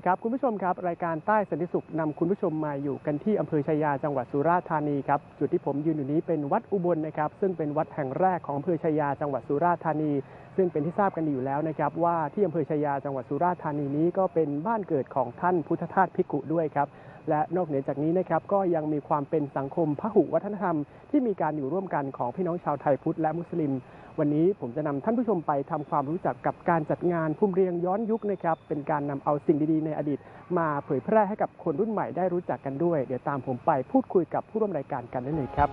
ดีครับ คุณผู้ชมครับ รายการใต้สันติสุขนำคุณผู้ชมมาอยู่กันที่อำเภอชายาจังหวัดสุราษฎร์ธานีครับจุดที่ผมยืนอยู่นี้เป็นวัดอุบลนะครับ ซึ่งเป็นวัดแห่งแรกของอำเภอชายาจังหวัดสุราษฎร์ธานี ซึ่งเป็นที่ทราบกันอยู่แล้วนะครับว่าที่อำเภอชายาจังหวัดสุราษฎร์ธานีนี้ก็เป็นบ้านเกิดของท่านพุทธทาสภิกขุด้วยครับ และนอกเหนือจากนี้นะครับก็ยังมีความเป็นสังคมพหุวัฒนธรรม ที่มีการอยู่ร่วมกันของพี่น้องชาวไทยพุทธและมุสลิม วันนี้ผมจะนำท่านผู้ชมไปทำความรู้จักกับการจัดงานภูมิเรียงย้อนยุคนะครับเป็นการนำเอาสิ่งดีๆ ในอดีต มาเผยแพร่ให้กับคนรุ่นใหม่ได้รู้จักกันด้วย เดี๋ยวตามผมไปพูดคุยกับผู้ร่วมรายการกันได้เลยครับ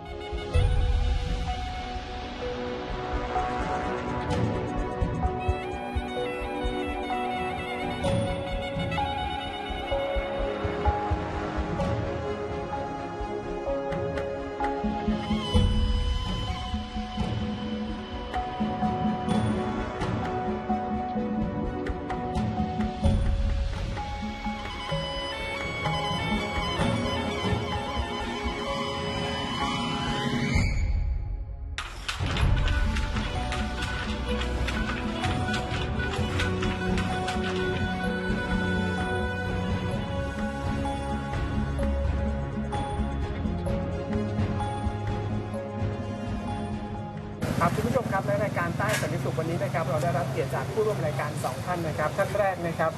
เราได้รับเกียรติจากผู้ร่วมรายการสองท่านนะครับ ท่านแรกนะครับ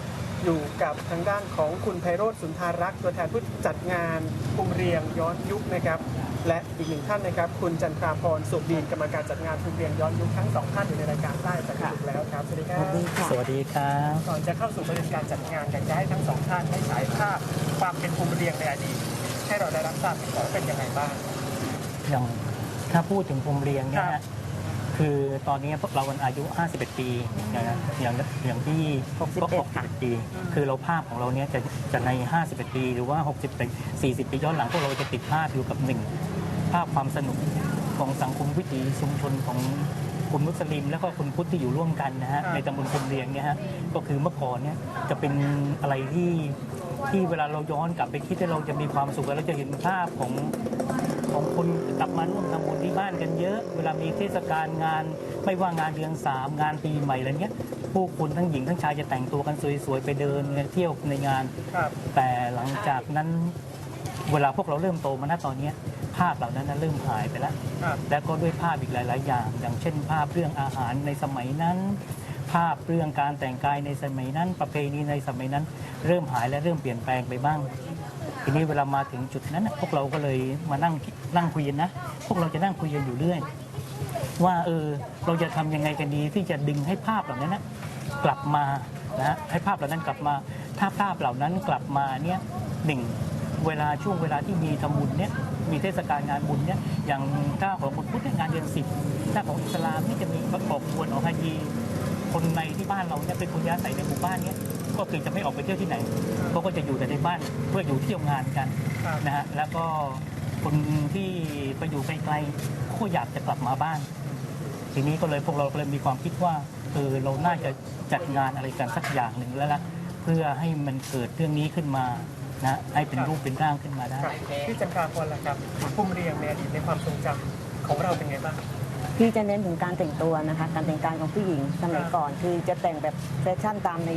อยู่กับทางด้านของคุณไพโรธสุนทารักษ์ตัวแทนผู้จัดงานภูมิเรียงย้อนยุคนะครับ และอีกหนึ่งท่านนะครับ คุณจันทราพรสุขดีนกรรมการจัดงานภูมิเรียงย้อนยุคทั้งสองท่านอยู่ในรายการใต้สันติสุขแล้วครับสวัสดีครับสวัสดีครับ ก่อนจะเข้าสู่ประเด็นการจัดงานอยากจะให้ทั้งสองท่านให้ฉายภาพความเป็นภูมิเรียงในอดีตให้เราได้รับทราบกันก่อนว่าเป็นยังไงบ้างอย่างถ้าพูดถึงภูมิเรียงเนี่ย ครัฮะบคือตอนนี้พวกเราอายุ 51 ปี อย่างนั้นอย่างอย่างที่ก็61 ปี คือเราภาพของเราเนี้ยจะจะใน 51 ปี หรือว่า 60ปี40 ปีย้อนหลังพวกเราจะติดภาพอยู่กับหนึ่งภาพความสนุกของสังคมวิถีชุมชนของคนมุสลิม แล้วก็คนพุทธที่อยู่ร่วมกันนะฮะครับในตำบลภูมิเรียงเนี่ยฮะก็คือเมื่อก่อนเนี่ยจะเป็นอะไรที่ที่เวลาเราย้อนกลับไปคิดแล้วเราจะมีความสุขแล้วเราจะเห็นภาพของ ของคนกลับมาร่วมทำบุญที่บ้านกันเยอะ เวลามีเทศกาลงาน ไม่ว่างานเดือนสามงานปีใหม่อะไรเงี้ยผู้คนทั้งหญิงทั้งชายจะแต่งตัวกันสวยๆไปเดินเที่ยวในงานครับแต่หลังจากนั้นเวลาพวกเราเริ่มโตมาณตอนเนี้ยภาพเหล่านั้นนะเริ่มหายไปแล้วครับแล้วก็ด้วยภาพอีกหลาย ๆ อย่าง อย่างเช่น ภาพเรื่องอาหารในสมัยนั้น ภาพเรื่องการแต่งกายในสมัยนั้น ประเพณีในสมัยนั้น เริ่มหายและเริ่มเปลี่ยนแปลงไปบ้าง ทีนี้เวลามาถึงจุดนั้นน่ะพวกเราก็เลยมานั่งคิดนั่งคุยกันนะ พวกเราจะนั่งคุยกันอยู่เรื่อย ว่าเออเราจะทำยังไงกันดีที่จะดึงให้ภาพเหล่านั้นนะกลับมานะฮะให้ภาพเหล่านั้นกลับมา ถ้าภาพเหล่านั้นกลับมาเนี่ยหนึ่งเวลาช่วงเวลาที่มีทำบุญเนี่ยมีเทศกาลงานบุญเนี่ยอย่างถ้าของคนพุทธเนี่ยงานเดือนสิบถ้าของอิสลามนี่จะมีประกอบควรออกฮาจี คนในที่บ้านเราเนี่ยเป็นคนยาใส่ในหมู่บ้านเนี่ยก็คือจะไม่ออกไปเที่ยวที่ไหนเขาก็จะอยู่แต่ในบ้านเพื่ออยู่เที่ยวงานกันครับนะฮะแล้วก็คนที่ไปอยู่ไกลๆเขาก็อยากจะกลับมาบ้าน ทีนี้ก็เลยพวกเราก็เลยมีความคิดว่าเออเราน่าจะจัดงานอะไรกันสักอย่างหนึ่งแล้วล่ะเพื่อให้มันเกิดเรื่องนี้ขึ้นมานะให้เป็นรูปเป็นร่างขึ้นมาได้ครับพี่จันทราพรล่ะครับภูมิเรียงในอดีตในความทรงจำของเราเป็นไงบ้าง พี่จะเน้นถึงการแต่งตัวนะคะ การแต่งกายของผู้หญิงสมัยก่อนคือจะแต่งแบบแฟชั่นตามใน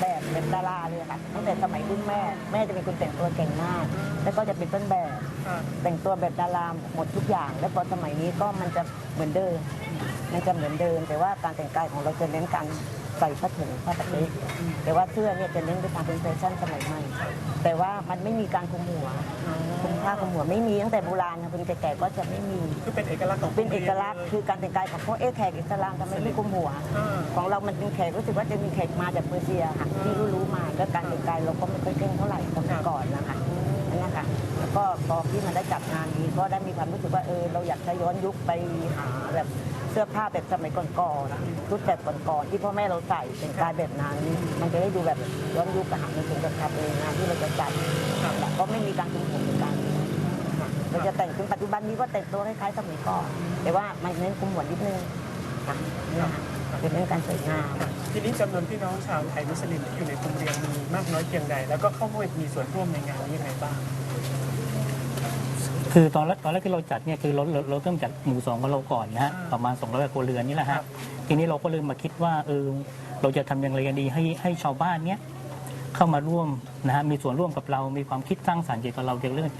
แบบแบบดาราเลยค่ะตั้งแต่สมัยรุ่นแม่ แม่จะเป็นคนแต่งตัวเก่งมาก แล้วก็จะเป็นต้นแบบครับแต่งตัวแบบดาราหมดทุกอย่าง แล้วพอสมัยนี้ก็มันจะเหมือนเดิมมันจะเหมือนเดิม แต่ว่าการแต่งกายของเราจะเน้นการ ใส่ผ้าถุงผ้าตะเล็กแต่ว่าเสื้อเนี่ยจะเน้นไปทางเป็นแฟชั่นสมัยใหม่ แต่ว่ามันไม่มีการคลุมหัวคลุมผ้าคลุมหัวไม่มีตั้งแต่โบราณนะคนแก่ๆก็จะไม่มี คือเป็นเอกลักษณ์ของเป็นเอกลักษณ์คือการแต่งกายของพวกเอ๊ะแขกอิสลามทำไมไม่คลุมหัวอ่าของเรามันเป็นแขกรู้สึกว่าจะมีแขกมาจากเปอร์เซียค่ะที่รู้รู้ๆมาก็การแต่งกายเราก็ไม่ค่อยเคร่งเท่าไหร่สมัยก่อนนะคะ นั่นนะคะแล้วก็พอที่มันได้จัดงานนี้ก็ได้มีความรู้สึกว่าเออเราอยากจะย้อนยุคไปหาแบบเสื้อผ้าแบบสมัยก่อนๆชุดแบบก่อนๆที่พ่อแม่เราใส่แต่งกายแบบนั้น มันจะได้ดูแบบย้อนยุคอาหาในถึงแบบทำเองงานที่เราจะจัดก็ไม่มีการคุมผมเหมือนกันเราจะแต่งถึงปัจจุบันนี้ก็แต่งตัวคล้ายๆสมัยก่อนแต่ว่ามันเน้นคุมหัวนิดนึงค่ะเนี่ค่ะเป็นเรื่องการสวยงามทีนี้จำนวนพี่น้องชาวไทยมุสลิมที่อยู่ในกรุงเรียงมีากน้อยเพียงใด แล้วก็เข้าร่วมมีส่วนร่วมในงานนี้ยังไงบ้าง คือตอนแรกตอนแรกที่เราจัดเนี่ยคือเราเราเราเริ่มจากหมู่สองของเราก่อนนะฮะอ่าประมาณ2 0 0ครัวเรือนนี่แหละครัฮะบ ทีนี้เราก็เริ่มมาคิดว่าเออเราจะทำอย่างไรกันดีให้ให้ชาวบ้านเนี้ยเข้ามาร่วมนะฮะมีส่วนร่วมกับเรา มีความคิดสร้างสรรค์เกี่ยวกับเราเกี่ยวกับเรื่อง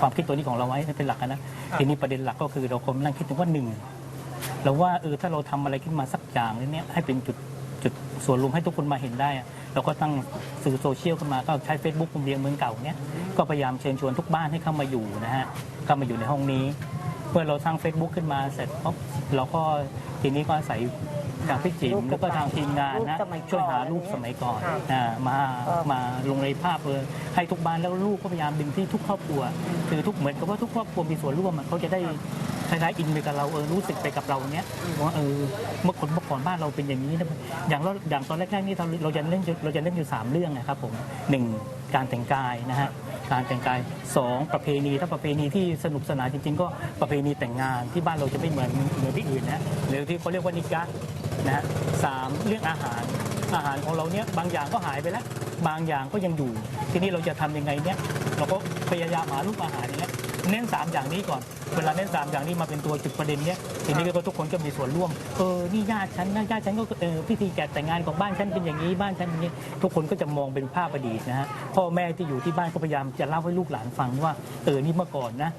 ความคิดตัวนี้ของเราไว้เป็นหลักนะทีนี้ประเด็นหลักก็คือเราคงนั่งคิดถึงว่าหนึ่งเราว่าเออถ้าเราทำอะไรขึ้นมาสักอย่างนึงเนี่ยให้เป็นจุดจุดส่วนรวมให้ทุกคนมาเห็นได้อะ เราก็ตั้งสื่อโซเชียลขึ้นมาก็ใช้ Facebook กลุ่มเรียงเมืองเก่าเนี่ยก็พยายามเชิญชวนทุกบ้านให้เข้ามาอยู่นะฮะเข้ามาอยู่ในห้องนี้เมื่อเราสร้าง Facebook ขึ้นมาเสร็จปุ๊บเราก็ทีนี้ก็อาศัยทางพี่จิ๋มแล้วก็ทางทีมงานนะรูปสมัยก่อนช่วยหารูปสมัยก่อนครับอ่ามาครับมาลงในภาพเลยให้ทุกบ้านแล้วลูกก็พยายามดึงที่ทุกครอบครัว คือทุกเหมือนกับว่าทุกครอบครัวมีส่วนร่วมอะเขาจะได้ คล้ายๆอินไปกับเราเออรู้สึกไปกับเราเนี้ยว่าเออเมื่อคนเมื่อก่อนบ้านเราเป็นอย่างนี้นะอย่างเราอย่างตอนแรกๆนี่เราเราจะเล่นเราจะเล่นอยู่สามเรื่องนะครับผมหนึ่งการแต่งกายนะฮะการแต่งกายสองประเพณีถ้าประเพณีที่สนุกสนานจริง ๆ ก็ประเพณีแต่งงานที่บ้านเราจะไม่เหมือนเหมือนที่อื่นนะหรือที่เขาเรียกว่านิกะนะฮะสามเรื่องอาหารอาหารของเราเนี่ยบางอย่างก็หายไปแล้วบางอย่างก็ยังอยู่ ทีนี้เราจะทำยังไงเนี่ยเราก็พยายามหารูปอาหารเนี้ย เน้นสามอย่างนี้ก่อน เวลาเน้นสามอย่างนี้มาเป็นตัวจุดประเด็นเนี้ยทีนี้ก็ทุกคนก็มีส่วนร่วม เออ นี่ญาติฉันนะญาติฉันก็เออพิธีการแต่งงานของบ้านฉันเป็นอย่างนี้ บ้านฉันอย่างนี้ ทุกคนก็จะมองเป็นภาพอดีตนะฮะ พ่อแม่ที่อยู่ที่บ้านก็พยายามจะเล่าให้ลูกหลานฟังว่าเออ นี่เมื่อก่อนนะ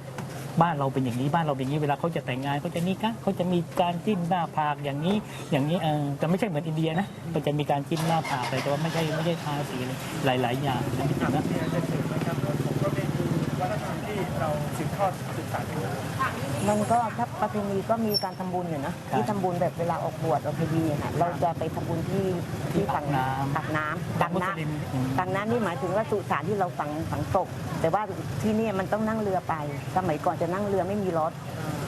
บ้านเราเป็นอย่างนี้บ้านเราเป็นอย่างนี้เวลาเขาจะแต่งงานเขาจะนี่กะเขาจะมีการจิ้มหน้าผากอย่างนี้อย่างนี้เออแต่ไม่ใช่เหมือนอินเดียนะมันจะมีการจิ้มหน้าผากแต่ว่าไม่ใช่ไม่ใช่ทาสีเลยหลาย ๆ อย่างนะ เราสืบทอดสืบสานกันมามันก็ถ้าประเพณีก็มีการทำบุญอยู่นะที่ทำบุญแบบเวลาออกบวชออกพดีค่ะเราจะไปทำบุญที่ที่ตักน้ำตักน้ำตักมุสน้ำ ลิมอืมตักน้ำนี่หมายถึงว่าสุสานที่เราฝังฝังศพแต่ว่าที่นี่มันต้องนั่งเรือไป สมัยก่อนจะนั่งเรือไม่มีรถ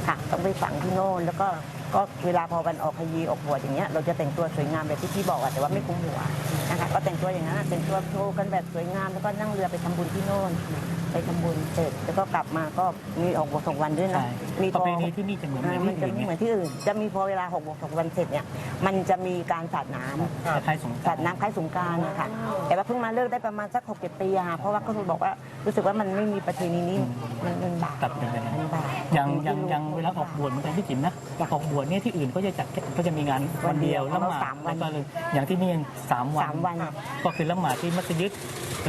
ค่ะต้องไปฝังที่โน่นแล้วก็ก็เวลาพอวันออกพยีออกบวชอย่างเงี้ยเราจะแต่งตัวสวยงามแบบที่พี่บอกอะแต่ว่าไม่คลุมหัว นะคะก็แต่งตัวอย่างนั้นอะแต่งตัวโชว์กันแบบสวยงาม แล้วก็นั่งเรือไปทำบุญที่โน่น ไปทำบุญเสร็จแล้วก็กลับมาก็มีออกบวชสองวันด้วยนะใช่มีประพอเพณีที่นี่จะเหมือนอ่าในมันที่จะอื่นไม่เนี่ยเหมือนที่อื่น จะมีพอเวลาหกโมงสองวันเสร็จเนี่ยมันจะมีการสาดน้ำคล้ายๆสงกสารานน้ำคล้ายสงกรารนะคะแต่ว่าเพิ่งมาเลิกได้ประมาณสักหกเจ็ดปีอะค่ะเพราะว่าก็คือบอกว่ารู้สึกว่ามันไม่มีประเพณีนี้มันมันบาปตัดเป็นไปได้มันบาปอย่างอย่างอย่างเวลาออกบวชเหมันเป็นพี่จิ๋มนะออกบวชเนี่ยที่อื่นก็จะจัดแค่ก็จะมีงานวันเดียวละหมาดแล้วก็เลยอย่างที่นี่สามวันสามวัน ก็คือละหมาดที่มัสยิด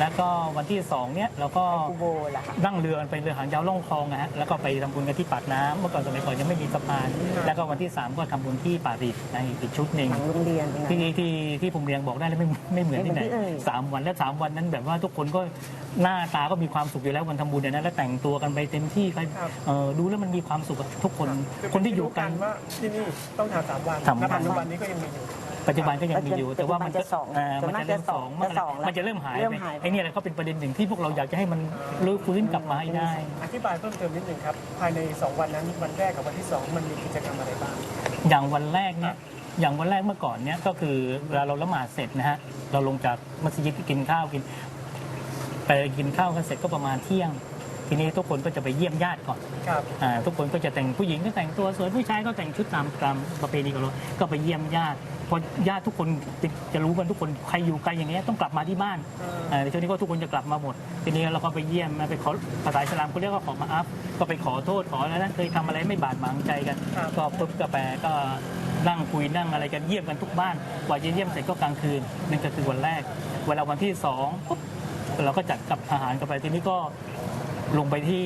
แล้วก็วันที่สองเนี่ยเราก็กูโบล่ะค่ะนั่งเรือกันไปเรือหางยาวล่องคลองนะฮะแล้วก็ไปทำบุญกันที่ปากน้ำเมื่อก่อนสมัยก่อนยังไม่มีสะพาน แล้วก็วันที่3ก็ทำบุญที่ป่าดิบในอีกชุดหนึ่ง หลังโรงเรียนเป็นไง ที่ที่ที่ผมเรียงบอกได้เลยไม่ไม่เหมือนที่ไหนไม่เหมือนที่อื่น สามวันและสามวันนั้นแบบว่าทุกคนก็หน้าตาก็มีความสุขอยู่แล้ววันทำบุญเนี่ยนะแล้วแต่งตัวกันไปเต็มที่ไปครับ เอ่อดูแล้วมันมีความสุขอะทุกคนคนที่อยู่กัน ว่าที่นี่ต้องทำสามวันสามวัน และปัจจุบันนี้ก็ยังมีอยู่ ปัจจุบันก็ยังมีอยู่ แต่ว่ามันจะสองเอ่อส่วมันมากจะเริ่มจะสสอองงมันจะสองแล้วมันจะเริ่มหายเริ่มไปหายไปไอ้เนี่ยแหละก็เป็นประเด็นหนึ่งที่พวกเราอยากจะให้มันรื้อฟื้นกลับมาให้ได้ อธิบายเพิ่มเติมนิดนึงครับ ภายใน 2 วันนั้นวันแรกกับวันที่ 2 มันมีกิจกรรมอะไรบ้าง อย่างวันแรกเนี่ยอย่างวันแรกเมื่อก่อนเนี่ยก็คือเวลาเราละหมาดเสร็จนะฮะเราลงจากมัสยิดกินข้าวกินไปกินข้าวกันเสร็จก็ประมาณเที่ยง ทีนี้ทุกคนก็จะไปเยี่ยมญาติก่อนครับ อ่าทุกคนก็จะแต่งผู้หญิงก็แต่งตัวสวยผู้ชายก็แต่งชุดตามตามประเพณีของเราก็ไปเยี่ยมญาติพอญาติทุกคนจะจะรู้กันทุกคนใครอยู่ไกลอย่างเงี้ยต้องกลับมาที่บ้านอ่าในช่วงนี้ก็ทุกคนจะกลับมาหมด ทีนี้เราก็ไปเยี่ยมนะไปขอภาษาอิสลามเขาเรียกว่าขอมาอัพก็ไปขอโทษขออะไรนะเคยทำอะไรไม่บาดหมางใจกันครับ ก็ปุ๊บก็ไปก็นั่งคุยนั่งอะไรกันเยี่ยมกันทุกบ้านกว่าจะเยี่ยมเสร็จก็กลางคืนนั่นก็คือวันแรกเวลาวันที่สองปุ๊บ เราก็จัดกับอาหารกันไปทีนี้ก็ ลงไปที่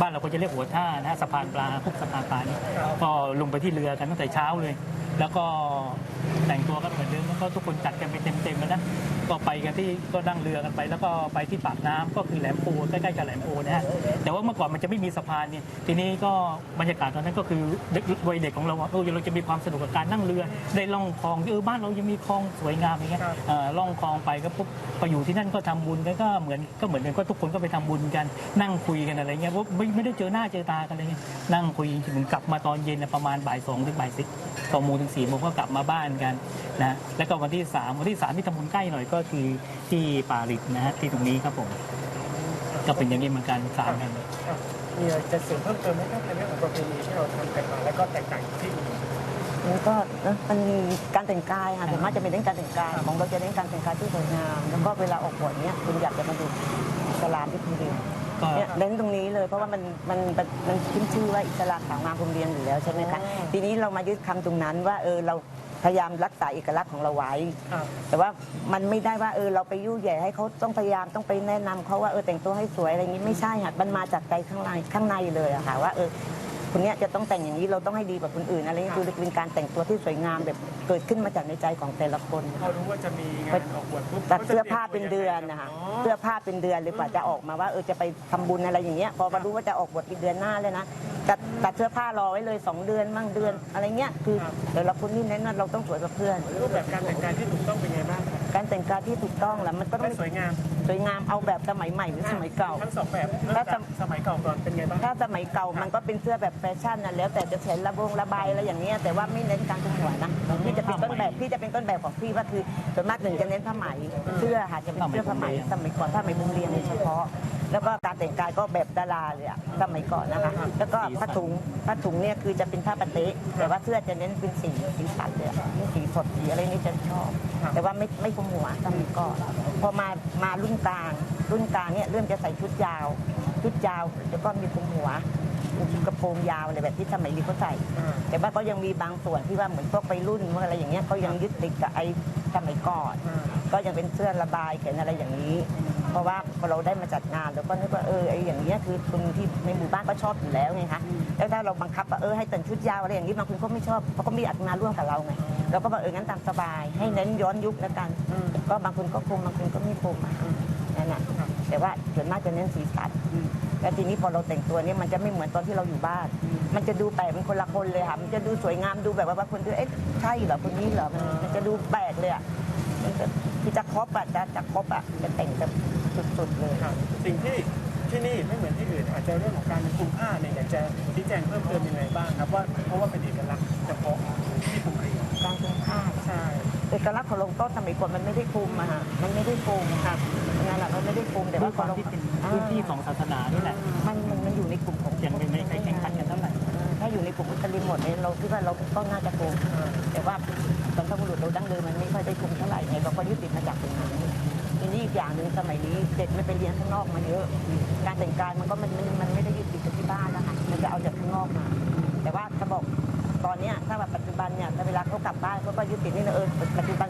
บ้านเราก็จะเรียกหัวท่านะฮะสะพานปลาพวกสะพานปลานี่ก็ลงไปที่เรือกันตั้งแต่เช้าเลย แล้วก็แต่งตัวกันเหมือนเดิมแล้วก็ทุกคนจัดกันไปเต็มๆแล้วนะก็ไปกันที่ก็นั่งเรือกันไป แล้วก็ไปที่ปากน้ำก็คือแหลมปูใกล้ๆกับแหลมปูนะฮะแต่ว่าเมื่อก่อนมันจะไม่มีสะพานเนี่ยทีนี้ก็บรรยากาศตอนนั้นก็คือเด็กวัยเด็กของเราอะเออเราจะมีความสนุกกับการนั่งเรือได้ล่องคลองเออบ้านเรายังมีคลองสวยงามอย่างเงี้ยเอ่อล่องคลองไปก็ปุ๊บไปอยู่ที่นั่นก็ทำบุญกันก็เหมือนก็เหมือนกันก็ทุกคนก็ไปทำบุญกันนั่งคุยกันอะไรเงี้ยว่าไม่ไม่ได้เจอหน้าเจอตากันเลยไงนั่งคุยถึงกลับมาตอนเย็นน่ะประมาณบ่ายสองถึงบ่ายสิบสองโมงถึงสี่โมงก็กลับมาบ้านกันนะแล้วก็วันที่สามวันที่สามที่ทำบุญใกล้หน่อยก็คือที่ป่าริดนะฮะที่ตรงนี้ครับผมก็เป็นอย่างนี้เหมือนกันสามแห่งครับมีอะไรจะเสริมเพิ่มเติมไหมครับในเรื่องของประเพณีที่เราทำกันมาแล้วก็แตกต่างจากที่อื่นมันก็นะมันมีการแต่งกายค่ะส่วนมากจะเป็นเรื่องการแต่งกายของเราจะเน้นการแต่งกายที่สวยงามแล้วก็เวลาออกบวชเนี้ยคุณอยากจะมาดูอิสลามที่คุณเรียน ก็ เนี่ยเน้นตรงนี้เลยเพราะว่ามันมันมันมันขึ้นชื่อว่าอิสลามสาวงามพรมเรียนอยู่แล้วใช่ไหมคะอ๋อทีนี้เรามายึดคำตรงนั้นว่าเออเราพยายามรักษาเอกลักษณ์ของเราไว้ ครับ แต่ว่ามันไม่ได้ว่าเออเราไปยุ่ยแย่ให้เขาต้องพยายามต้องไปแนะนำเขาว่าเออแต่งตัวให้สวยอะไรอย่างนี้ไม่ใช่ค่ะมันมาจากใจข้างในข้างในเลยอะค่ะว่าเออ คนเนี้ยจะต้องแต่งอย่างนี้เราต้องให้ดีกว่าคนอื่นอะไรอย่างนี้คือเป็นการแต่งตัวที่สวยงามแบบเกิดขึ้นมาจากในใจของแต่ละคนพอรู้ว่าจะมีงานออกบวชปุ๊บตัดเสื้อผ้าเป็นเดือนนะคะเสื้อผ้าเป็นเดือนเลยกว่าจะออกมาว่าเออจะไปทำบุญอะไรอย่างเงี้ยพอมารู้ว่าจะออกบวชอีกเดือนหน้าเลยนะตัดตัดเสื้อผ้ารอไว้เลยสองเดือนมั่งเดือนอะไรเงี้ยคือแต่ละคนนี่เน้นว่าเราต้องสวยกว่าเพื่อน รูปแบบการแต่งกายที่ถูกต้องเป็นไงบ้างครับการแต่งกายที่ถูกต้องแล้วมันก็ต้ให้องสวยงาม สวยงามเอาแบบสมัยใหม่หรือสมัยเก่า ทั้งสองแบบเริ่มถ้าจากสมัยเก่าก่อนเป็นไงบ้าง ถ้าสมัยเก่ามันก็เป็นเสื้อแบบแฟชั่นนะแล้วแต่จะใช้ระบงระบายอะไรอย่างเงี้ยแต่ว่าไม่เน้นการคุมหัวนะพี่จะเป็นต้นแบบพี่จะเป็นต้นแบบของพี่ว่าคือส่วนมากหนึ่งจะเน้นผ้าไหมเสื้อค่ะจะเป็นเสื้อผ้าไหมสมัยก่อนผ้าไหมมุงเรียนโดยเฉพาะ แล้วก็การแต่งกายก็แบบดาราเลยอะสมัยก่อนนะคะแล้วก็ผ้าถุงผ้าถุงเนี่ยคือจะเป็นผ้าปะเต๊ะแต่ว่าเสื้อจะเน้นเป็นสีสีสันเลยอะนี่สีสดสีอะไรนี่จะชอบ แต่ว่าไม่ไม่คุมหัวสมัยก่อน พอมามารุ่นกลาง รุ่นกลางเนี่ยเริ่มจะใส่ชุดยาว ชุดยาวแล้วก็มีคุมหัวมีกระโปรงยาวอะไรแบบที่สมัยนี้เขาใส่อ่าแต่ว่าก็ยังมีบางส่วนที่ว่าเหมือนพวกไปรุ่นพวกอะไรอย่างเงี้ยเขายังยึดติดกับไอ้สมัยก่อนอ่าก็ยังเป็นเสื้อระบายแขนอะไรอย่างนี้ เพราะว่าพอเราได้มาจัดงานเราก็นึกว่าเออไอ้อย่างเงี้ยคือคนที่ในหมู่บ้านก็ชอบอยู่แล้วไงคะแล้วถ้าเราบังคับว่าเออให้แต่งชุดยาวอะไรอย่างนี้บางคนก็ไม่ชอบเพราะก็มีอัตนาร่วมกับเราไง เราก็บอกเอองั้นตามสบาย ให้เน้นย้อนยุคแล้วกันอืมก็บางคนก็คุมบางคนก็ไม่คุมอะนั่นแหละแต่ว่าส่วนมากจะเน้นสีสันแล้วทีนี้พอเราแต่งตัวเนี่ยมันจะไม่เหมือนตอนที่เราอยู่บ้าน มันจะดูแปลกเป็นคนละคนเลยค่ะ มันจะดูสวยงามดูแบบว่าบางคนดูเอ๊ะใช่เหรอคนนี้เหรอมันมันจะดูแปลกเลยอะมันจะคือจะครบอะจะจะครบอะจะแต่งแบบสุดๆเลยครับสิ่งที่ที่นี่ไม่เหมือนที่อื่นอาจจะเรื่องของการคลุมผ้าเนี่ยอยากจะชี้แจงเพิ่มเติมยังไงบ้างครับว่าเพราะว่าเป็นเอกลักษณ์เฉพาะ ที่ภูเรียนการคุมผ้าใช่เอกลักษณ์ของลงโต้นสมัยก่อนมันไม่ได้คุมอะฮะมันไม่ได้คุมครับนั่นแหละมันไม่ได้คุมแต่ด้วว่ายความที่เป็นพื้นที่ของศาสนานี่แหละมันมันมันอยู่ในกลุ่มของยังไม่ไม่ใครแข่งขันกันเท่าไหร่ถ้าอยู่ในกลุ่มมุสลิมหมดเนี่ยเราคิดว่าเราก็น่าจะคุมแต่ว่าบรรพบุรุษเราดั้งเดิมมันไม่ค่อยได้คุมเท่าไหร่ไงเราก็ยึดติดมาจากตรงนั้นทีนี้อีกอย่างหนึ่งสมัยนี้เด็กไม่ไปเรียนข้างนอกมาเยอะ การแต่งกายมันก็มันมันมันไม่ได้ยึดติดกับที่บ้านนะคะมันจะเอาจากข้างนอกมา แต่ว่าจะบอกตอนเนี้ยถ้าแบบ กลับบ้านเขาก็ยุตินี่นะเออปัจจุบัน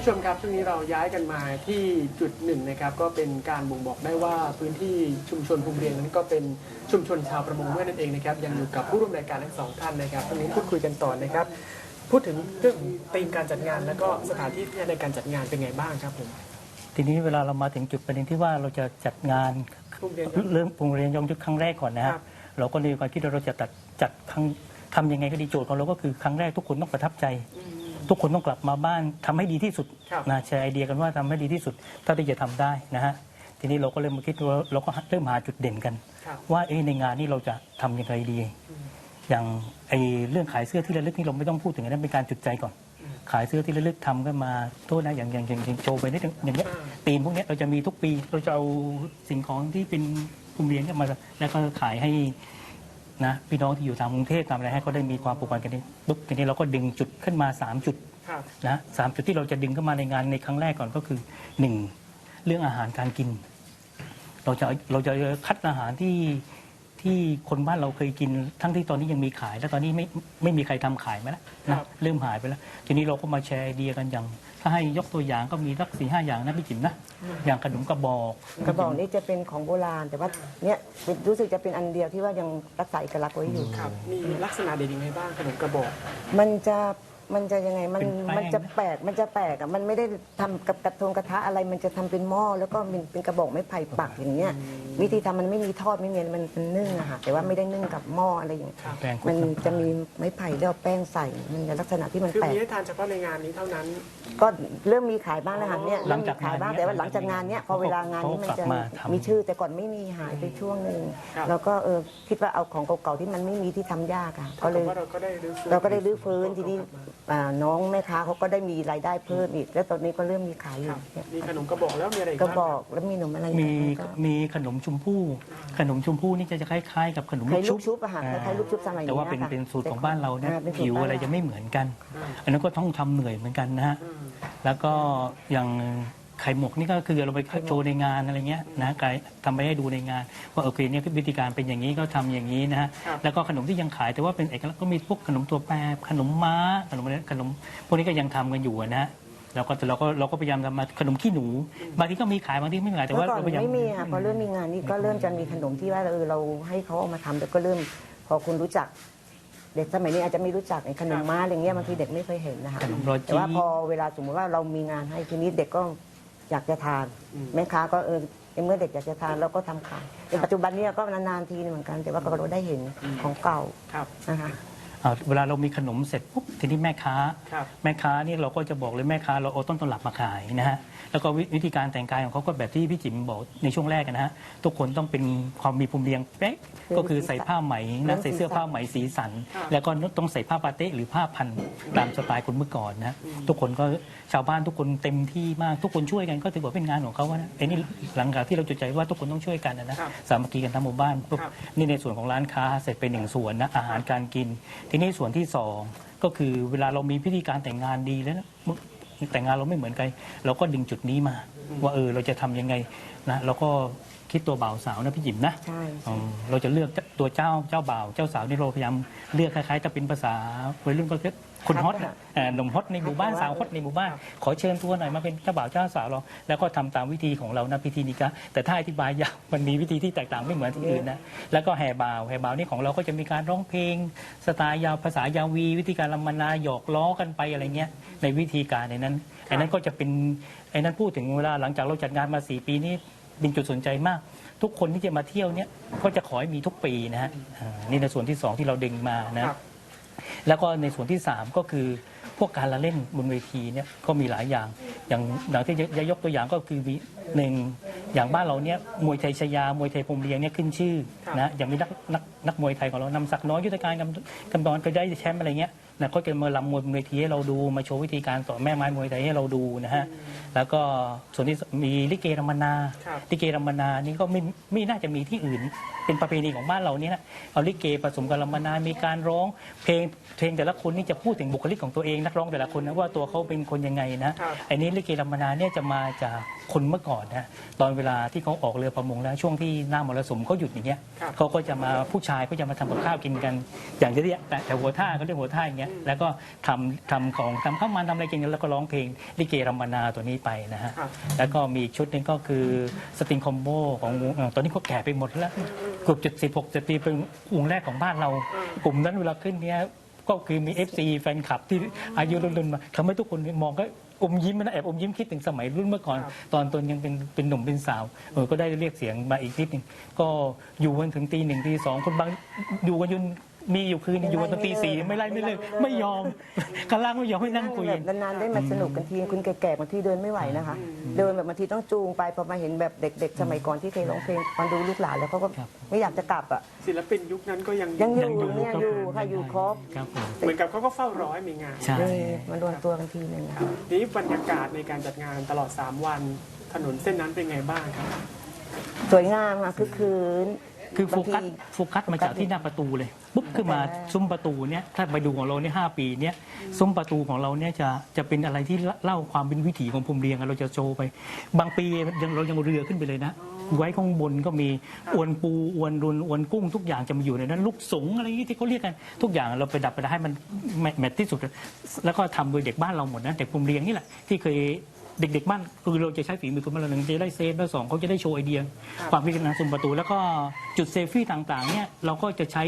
ผู้ชมครับช่วงนี้เราย้ายกันมาที่จุดหนึ่งนะครับก็เป็นการบ่งบอกได้ว่าพื้นที่ชุมชนภูมิเรียงนั้นก็เป็นชุมชนชาวประมงด้วยนั่นเองนะครับยังอยู่กับผู้ร่วมรายการทั้งสองท่านนะครับตรงนี้พูดคุยกันต่อนะครับ พูดถึงเรื่องธีมการจัดงานแล้วก็สถานที่ในการจัดงานเป็นไงบ้างครับผมทีนี้เวลาเรามาถึงจุดประเด็นที่ว่าเราจะจัดงานภูมิเรียงเรื่องโรงเรียนยองยุทธครั้งแรกก่อนนะคฮะรับเราก็เลยความคิดว่าเราจะจัดจัดครั้งทำยังไงก็ดีโจทย์ของเราก็คือครั้งแรกทุกคนต้องประทับใจ ทุกคนต้องกลับมาบ้านทำให้ดีที่สุดครับนะแชร์ไอเดียกันว่าทำให้ดีที่สุดเท่าที่จะทำได้นะฮะทีนี้เราก็เลยมาคิดว่าเราก็เริ่มหาจุดเด่นกันครับว่าเอ๊ะในงานนี้เราจะทำยังไงดี อย่างไอเรื่องขายเสื้อที่ระลึกนี่เราไม่ต้องพูดถึงอันนั้นเป็นการจุดใจก่อน ขายเสื้อที่ระลึกทำกันมาโทษนะอย่างอย่างอย่างอย่างโจไปนิดนึงอย่างเงี้ยอ่าธีมพวกเนี้ยเราจะมีทุกปีเราจะเอาสิ่งของที่เป็นภูมิเรียนกันมา แล้วก็ขายให้ นะพี่น้องที่อยู่ตามกรุงเทพตามอะไรให้เขาได้มีความผูกพันกันนี้ปุ๊บทีนี้เราก็ดึงจุดขึ้นมา 3 จุดครับนะสามจุดที่เราจะดึงเข้ามาในงานในครั้งแรกก่อนก็คือหนึ่งเรื่องอาหารการกิน เราจะเราจะคัดอาหารที่ ที่คนบ้านเราเคยกินทั้งที่ตอนนี้ยังมีขาย แล้วตอนนี้ไม่ไม่มีใครทำขายไหมแล้วนะเริ่มหายไปแล้ว ทีนี้เราก็มาแชร์ไอเดียกันอย่าง ถ้าให้ยกตัวอย่างก็มีสักสี่ห้าอย่างนะพี่จิ๋มนะอย่างขนมกระบอกกระบอกนี้จะเป็นของโบราณ แต่ว่าเนี่ยเป็นรู้สึกจะเป็นอันเดียวที่ว่ายังรักษาเอกลักษณ์ไว้อยู่ครับมีลักษณะเด่นยังไงบ้างขนมกระบอก มันจะ มันจะยังไงมันเป็นแป้ง มันจะแปลกมันจะแปลกอะมันไม่ได้ทำกับกระทงกระทะอะไร มันจะทำเป็นหม้อแล้วก็เป็นเป็นกระบอกไม้ไผ่ปักอย่างเงี้ยวิธีทำมันไม่มีทอดไม่มีอะไรมันเป็นนึ่งอะค่ะแต่ว่าไม่ได้นึ่งกับหม้ออะไรอย่างเงี้ยแป้งคลุกมันจะมีไม้ไผ่แล้วเอาแป้งใส่มันจะลักษณะที่มันคือแปลมีกให้ทานเฉพาะในงานนี้เท่านั้น ก็เริ่มมีขายบ้างแล้วค่ะเนี่ยหลัเริ่งมจามีกขายบ้างงานเนี้ยแต่ว่าหลังจากงานเนี้ยพอเวลางานนี้มันจะเขากลับมาทำ มีชื่อแต่ก่อนไม่มีหายไปช่วงหนึ่งครับ แล้วก็เออคิดว่าเอาของเก่าๆที่มันไม่มีที่ทำยากอะก็ก็เลยว่าเราก็ได้รื้อฟื้น เราก็ได้รื้อฟื้นทีนี้ อ่าน้องแม่ค้าเขาก็ได้มีรายได้เพิ่มอีก แล้วตอนนี้ก็เริ่มมีขายอคยู่รับเนี่ยมีขนมกระบอกแล้วมีอะไรอีกก็บ้างบคอรักแล้วมีขนมอะไรมีอีกก็มีขนมชมพู่ ขนมชมพู่นี่จะคล้ายๆกับขนมคล้ายลูลูกกชุชุบบอะค่ะคล้ายๆลูกชุบสมัยนี้แต่ว่าเป็นค่ะเป็นสูตรของบ้านเราเนี่ยอ่เป็นสูตผิวอะไรบ้านเา จะไม่เหมือนกัน อันนั้นก็ต้องทำเหนื่อยเหมือนกันนะฮะ อืม แล้วก็อย่าง ไข่หมกนี่ก็คือเราไปโชว์ในงานอะไรเงี้ยนะไกทำไปให้ดูในงาน ว่าโอเคเนี่ยวิธีการเป็นอย่างนี้ก็ทำอย่างนี้นะฮะครับแล้วก็ขนมที่ยังขายแต่ว่าเป็นเอกลักษณ์ก็มีพวกขนมตัวแปรขนมม้าขนมอะไรขนมพวกนี้ก็ยังทำกันอยู่นะฮะเราก็เราก็เราก็พยายามทำมาขนมขี้หนู บางทีก็มีขายบางทีไม่มีขายแต่เมื่ว่าอก่อนเราพยายามไม่มีค่ะพอเริ่มมีงานนี่ก็เริ่มจะมีขนมที่ว่าเออเราให้เขาเอามาทำแล้วก็เริ่มพอคุณรู้จักเด็กสมัยนี้อาจจะไม่รู้จักไอ้ขนมม้าอะไรเงี้ยบางทีเด็กไม่เคยเห็นนะคะขนมโรจีแต่ว่าพอเวลาสมมติว่าเรามีงานให้ทีนี้เด็กก็ อยากจะทานอืมแม่ค้าก็เออเมื่อเด็กอยากจะทานเราก็ทำขายแต่ปัจจุบันเนี้ก็นานๆทีนึงเหมือนกัน แต่ว่าก็เราได้เห็นของเก่าครับนะคะ อ่าเวลาเรามีขนมเสร็จปุ๊บทีนี้แม่ค้า ครับแม่ค้านี่เราก็จะบอกเลยแม่ค้าเราเอาต้นตำรับมาขายนะฮะแล้วก็วิวิธีการแต่งกายของเขาก็แบบที่พี่จิ๋มบอกในช่วงแรกนะฮะทุกคนต้องเป็นความมีภูมิเรียงเป๊ะคือก็คือใส่ผ้าไหมเรื่นะองใส่เสื้อสีสันผ้าไหมสีสันครับแล้วก็ต้องใส่ผ้าปาเต้หรือผ้าพันตามสไตล์คนเมื่อก่อนนะทุกคนก็ชาวบ้านทุกคนเต็มที่มากทุกคนช่วยกันก็ถือว่าเป็นงานของเขาว่านะไอ้นี่หลังจากที่เราจุดใจว่าทุกคนต้องช่วยกันนะนะครับสามัคคีกันทั้งหมู่บ้านปุ๊บครับ นี่ในส่วนของร้านค้าเสร็จไปหนึ่งส่วนนะอาหารการกินทีนี้ส่วนที่สองก็คือเวลาเรามีพิธีการแต่งงานดีแล้วนะแต่งงานเราไม่เหมือนกัน เราก็ดึงจุดนี้มา ว่าเออเราจะทำยังไงนะเราก็ คิดตัวบ่าวสาวนะพี่จิ๋มนะใช่อืมเราจะเลือกตัวเจ้าเจ้าบ่าวเจ้าสาวนี่เราพยายามเลือกคล้ายๆจะเป็นภาษาวัยรุ่นก็เรียกคนฮอตน่ะเอ่อหนุ่มฮอตในหมู่บ้านสาวฮอตในหมู่บ้าน ขอเชิญตัวหน่อยมาเป็นเจ้าบ่าวเจ้าสาวเราแล้วก็ทำตามวิธีของเรานะพิธีนี้ก็แต่ถ้าอธิบายยาวมันมีวิธีที่แตกต่างไม่เหมือนที่อื่นนะแล้วก็แห่บ่าวแห่บ่าวนี่ของเราก็จะมีการร้องเพลงสไตล์ยาวภาษายาวี วิธีการลำมนาหยอกล้อกันไปอะไรเงี้ยในวิธีการในนั้นไอ้นั้นก็จะเป็นไอ้นั้นพูดถึงเวลาหลังจากเราจัดงานมาสี่ปีนี้ เป็นจุดสนใจมาก ทุกคนที่จะมาเที่ยวเนี่ยก็จะขอให้มีทุกปีนะฮะอ่านี่ในส่วนที่สองที่เราดึงมานะ ครับ แล้วก็ในส่วนที่ 3 ก็คือพวกการละเล่นบนเวทีเนี่ยก็มีหลายอย่าง อย่างอย่างที่จะยกตัวอย่างก็คือมีหนึ่งอย่างบ้านเราเนี่ยมวยไทยชยามวยไทยพรหมเรียงเนี่ยขึ้นชื่อครับนะอย่างมีนักนักนักมวยไทยของเรานำศักดิ์น้อยยุทธการกำกำดอนก็ได้แชมป์อะไรเงี้ย นะก็จะมาลำมวยบนเวทีให้เราดูมาโชว์วิธีการสอนแม่ไม้มวยไทยให้เราดูนะฮะแล้วก็ส่วนที่มีลิเกรำมนาครับ ลิเกรำมนานี่ก็ไม่ไม่น่าจะมีที่อื่น เป็นประเพณีของบ้านเราเนี่ยนะเอาลิเกผสมกับรำมนามีการร้องเพลงเพลงแต่ละคนนี่จะพูดถึงบุคลิกของตัวเองนักร้องแต่ละคนนะว่าตัวเขาเป็นคนยังไงนะครับไอ้นี้ลิเกรำมนาเนี่ยจะมาจาก คนเมื่อก่อนนะตอนเวลาที่เขาออกเรือประมงแล้วช่วงที่หน้ามรสุมเขาหยุดอย่างเงี้ยครับเขาก็จะมาผู้ชายก็จะมาทำกับข้าวกินกัน อย่างที่เรียกแต่แต่หัวท่าเขาเรียกหัวท่าอย่างเงี้ยแล้วก็ทำทำของทำข้าวมันทำอะไรกินกันแล้วก็ร้องเพลงลิเกรำมนาตัวนี้ไปนะฮะครับ แล้วก็มีอีกชุดหนึงก็คือสติงคอมโบของวงเอ่อตอนนี้เขาแก่ไปหมดแล้วเกือบจุดสิบหกจะปีเป็นวงแรกของบ้านเรา กลุ่มนั้นเวลาขึ้นเนี้ยก็คือมี FC แฟนคลับที่อายุรุ่นๆมาทำให้ทุกคนมองก็ อมยิ้มนะแอบอมยิ้มคิดถึงสมัยรุ่นเมื่อก่อน ตอนตนยังเป็นเป็นหนุ่มเป็นสาวเออก็ได้เรียกเสียงมาอีกนิดหนึ่งก็อยู่กันถึงตีหนึ่งตีสองคนบางอยู่กันจน มีอยู่คืนอยู่กันจนตีสี่ไม่ไล่ไม่เลิกไม่ยอมข้างล่างไม่ยอมให้นั่งคุยแบกันบนานๆได้มาสนุกกันทีคุณแก่ๆบางทีเดินไม่ไหวนะคะ เดินแบบบางทีต้องจูงไปพอมาเห็นแบบเด็ก ๆ สมัยก่อนที่เคยร้องเพลงฟังดูลูกหลานแล้วเขาก็ครับไม่อยากจะกลับอะศิลปินยุคนั้นก็ยังยังอยู่ยังอยู่เนี่ยครับอยู่ค่ะอยู่ครบครับผมเหมือนกับเขาก็เฝ้ารอให้มีงานใช่เออมารวมตัวกันทีหนึ่งครับทีนี้บรรยากาศในการจัดงานตลอด 3 วันถนนเส้นนั้นเป็นไงบ้างครับ สวยงามค่ะคือคืน คือโฟกัสบางทีโฟกัสมาจากที่หน้าประตูเลยปุ๊บขึ้นมาแต่แรกซุ้มประตูเนี่ยถ้าไปดูของเราเนี่ยหปีเนี่ยซุ้มประตูของเราเนี่ยจะจะเป็นอะไรที่เล่าความเป็นวิถีของภูมิเรียงอะเราจะโชว์ไป บางปียังเรายังเอาเรือขึ้นไปเลยนะ ไว้ข้างบนก็มีอวนปูอวนรุนอวนกุ้งทุกอย่างจะมาอยู่ในนั้นลูกสงอะไรที่เขาเรียกกันทุกอย่างเราไปดับไปให้มันแมแมทที่สุด แล้วก็ทำโดยเด็กบ้านเราหมดนะเด็กภูมิเรียงนี่แหละที่เคย เด็ก ๆ บ้านคือเราจะใช้ฝีมือคนบ้านเราหนึ่งจะได้เซฟแล้วสองเขาจะได้โชว์ไอเดีย ความคิดในซุ้มประตู แล้วก็จุดเซฟฟี่ต่างๆเนี่ยเราก็จะใช้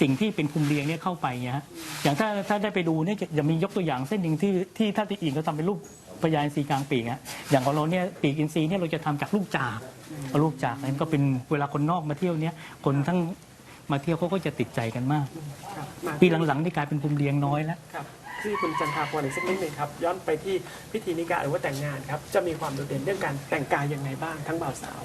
สิ่งที่เป็นภูมิเรียงเนี่ยเข้าไปเนี่ยฮะอย่างถ้าถ้าได้ไปดูเนี่ยจะจะมียกตัวอย่างเส้นหนึ่งที่ที่ถ้าที่อื่นเขาทำเป็นรูปพญาอินทรีกลางปีกอะอย่างของเราเนี่ยปีกอินทรีเนี่ยเราจะทำจากลูกจากเอาลูกจากนั้นก็เป็นเวลาคนนอกมาเที่ยวเนี่ยคนทั้งมาเที่ยวเขาก็จะติดใจกันมากครับมาปีหลังๆนี่กลายเป็นภูมิเรียงน้อยแล้ว ครับ ที่คุณจันทาพรอีกสักนิดหนึ่งครับย้อนไปที่พิธีนิกายหรือว่าแต่งงานครับจะมีความโดดเด่นเรื่องการแต่งกายยังไงบ้างทั้งบ่าวสาว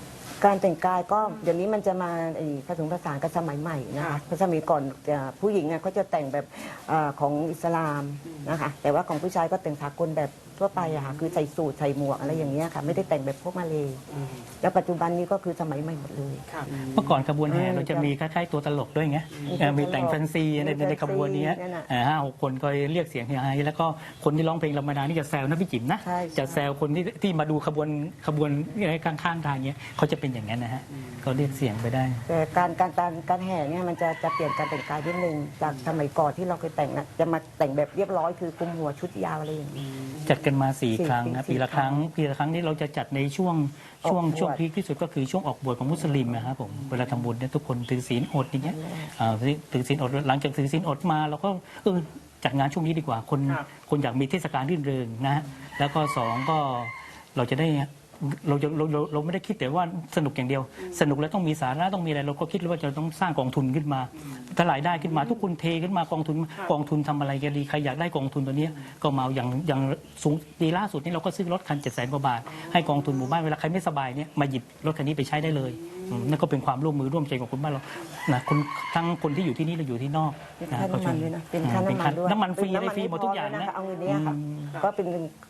การแต่งกายก็เดี๋ยวนี้มันจะมาไอ้ผสมผสานกับสมัยใหม่นะครัคะบเพราะสมัยก่อนจะผู้หญิงเนี่ยเขาจะแต่งแบบเออของอิสลามนะคะแต่ว่าของผู้ชายก็แต่งสากลแบบ ทั่วไปอะค่ะคือใส่สูทใส่หมวกอะไรอย่างเงี้ยค่ะ ไม่ได้แต่งแบบพวกมาเลยอืมแล้วปัจจุบันนี้ก็คือสมัยใหม่หมดเลยครับเมื่อก่อนขบวนแห่อืมเราจะมีคล้ายๆตัวตลกด้วยไงมีเออมีตัวตลกแต่งแฟนซีในมีในในขบวนนี้นั่นน่ะเออห้าหกคนก็เรียกเสียงเฮฮาแล้วก็คนที่ร้องเพลงธรรมดานี่จะแซวนะพี่จิ๋มนะใช่ใช่ จะแซวคนที่ที่มาดูขบวนขบวนข้างๆทางเนี้ยเขาจะเป็นอย่างนั้นนะฮะเขาเรียกเสียงไปได้ แต่การการการการแห่เนี่ยมันจะจะเปลี่ยนการแต่งกายนิดนึงจากสมัยก่อนที่เราเคยแต่งนะจะมาแต่งแบบเรียบร้อยคือคลุมหัวชุดยาวอะไรอย่างนี้จัดกันมาสี่สี่ครั้งนะสี่ปีละครั้งปีละครั้งที่เราจะจัดในช่วงช่วงออกบวช ช่วงพีคที่สุดก็คือช่วงออกบวชของมุสลิมนะครับผมเวลาทำบุญเนี่ยทุกคนถือศีลอดอย่างเงี้ยอ่าถือศีลอดหลังจากถือศีลอดมาเราก็เออจัดงานช่วงนี้ดีกว่าคนครับ คนอยากมีเทศกาลรื่นเริงนะฮะแล้วก็สองก็เราจะได้ เราจะเราเราเราไม่ได้คิดแต่ว่าสนุกอย่างเดียว สนุกแล้วต้องมีสาระต้องมีอะไรเราก็คิดว่าจะต้องสร้างกองทุนขึ้นมาถลายได้ขึ้นมาทุกคนเทขึ้นมากองทุนกองทุนทำอะไรกันดีใครอยากได้กองทุนตัวเนี้ยก็มาเอาอย่างอย่างสูงปีล่าสุดนี่เราก็ซื้อรถคันเจ็ดแสนกว่าบาทให้กองทุนหมู่บ้านเวลาใครไม่สบายเนี่ยมาหยิบรถคันนี้ไปใช้ได้เลย นั่นก็เป็นความร่วมมือร่วมใจของคนบ้านเรานะคนทั้งคนที่อยู่ที่นี่และอยู่ที่นอกเป็นนะค่าก็น้ำช่มัวยนด้วยนะเป็นค่าน้ำมันด้วยน้ำมันฟรีเป็อะไรฟรีหมดทุกอย่างไม่พนะเลยเอาเงินเนี้ยค่ะก็เป็น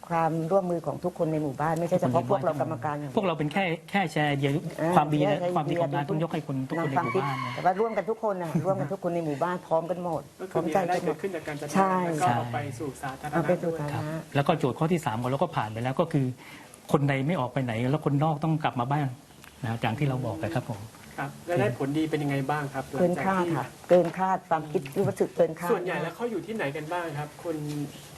ความร่วมมือของทุกคนในหมู่บ้านไม่ใช่เฉพาะพวกเรากรรมการอย่างพวกเราเป็นแค่แค่แชร์เดียวเออความดีนะแค่ความดีของงานไอเดียต้องยกให้คนทุกคนในหมู่บ้านนะแต่ว่าร่วมกันทุกคนนะร่วมกันทุกคนในหมู่บ้านพร้อมกันหมดก็พคืร้ออมมีใจรายได้กันหมเกิดดขึ้นจากการจัดใช่งานแล้วก็เอาไปสู่สาธารเอาณะไปสู่ด้วยสาธารณะแล้วก็โจทย์ข้อที่3ของเราก็ผ่านไปแล้วก็คือ คนในไม่ออกไปไหน แล้วคนนอกต้องกลับมาบ้าน นะอย่างที่เราบอกไปครับผม ครับและได้ผลดีเป็นยังไงบ้างครับหลัเกิงนจากคาดที่ค่ะ เกินคาดความคิดรู้สึกเกินคาดส่วนใหญ่แล้วเขาอยู่ที่ไหนกันบ้างครับ คน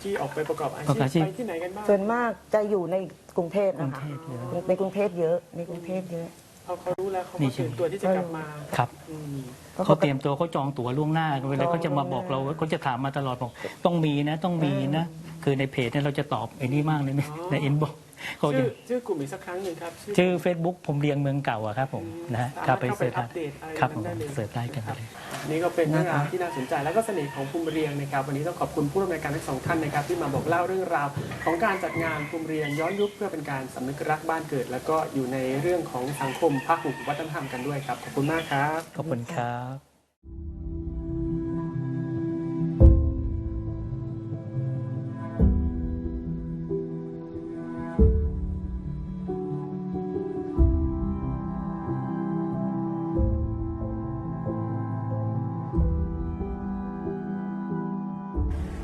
ที่ออกไปประกอบอาประกอบอาชีชีพพไปที่ไหนกันบ้างส่วนมากจะอยู่ในกรุงเทพนะคะกรุงเทพเยอะ ในกรุงเทพเยอะ ในกรุงเทพเยอะ พอเขารู้แล้วเขานี่ก็ใช่ ตื่นตัวที่จะกลับมาครับอืมเขาเตรียมตัวเขาจองตั๋วล่วงหน้าเวลาเขาจะมาบอกเราเขาจะถามมาตลอดบอกต้องมีนะต้องมีนะ คือในเพจเนี่ยเราจะตอบไอ้นี่มากเลยในในอินบ็อก เขาจะชื่อชื่อกลุ่มอีกสักครั้งหนึ่งครับชื่อ Facebook ผมเรียงเมืองเก่าอะครับผมนะฮะสามารถเข้าไปเข้าไปเสิร์ชอัปเดตอะไรครับผมได้เลยเสิร์ชได้กันเลย นี่ก็เป็นเรื่องราวที่น่าสนใจแล้วก็เสน่ห์ของภูมิเรียงนะครับวันนี้ต้องขอบคุณผู้ร่วมรายการทั้งสองท่านนะครับที่มาบอกเล่าเรื่องราวของการจัดงานภูมิเรียงย้อนยุคเพื่อเป็นการสำนึกรักบ้านเกิด แล้วก็อยู่ในเรื่องของสังคมพหุวัฒนธรรมกันด้วยครับขอบคุณมากครับ ขอบคุณครับ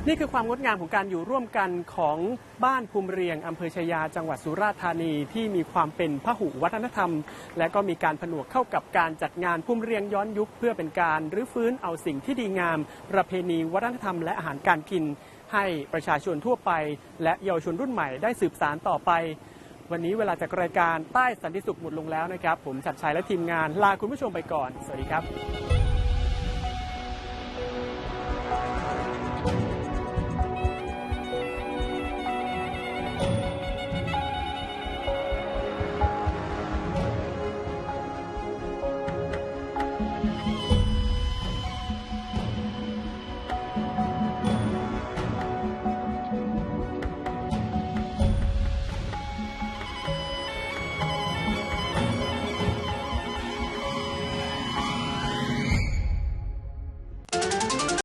นี่คือความงดงามของการอยู่ร่วมกันของบ้านภูมิเรียงอำเภอชายาจังหวัดสุราษฎร์ธานีที่มีความเป็นพหุวัฒนธรรม และก็มีการผนวกเข้ากับการจัดงานภูมิเรียงย้อนยุค เพื่อเป็นการรื้อฟื้นเอาสิ่งที่ดีงาม ประเพณีวัฒนธรรมและอาหารการกิน ให้ประชาชนทั่วไป และเยาวชนรุ่นใหม่ได้สืบสารต่อไป วันนี้เวลาจากรายการใต้สันติสุขหมดลงแล้วนะครับ ผมชัดชัยและทีมงานลาคุณผู้ชมไปก่อน สวัสดีครับ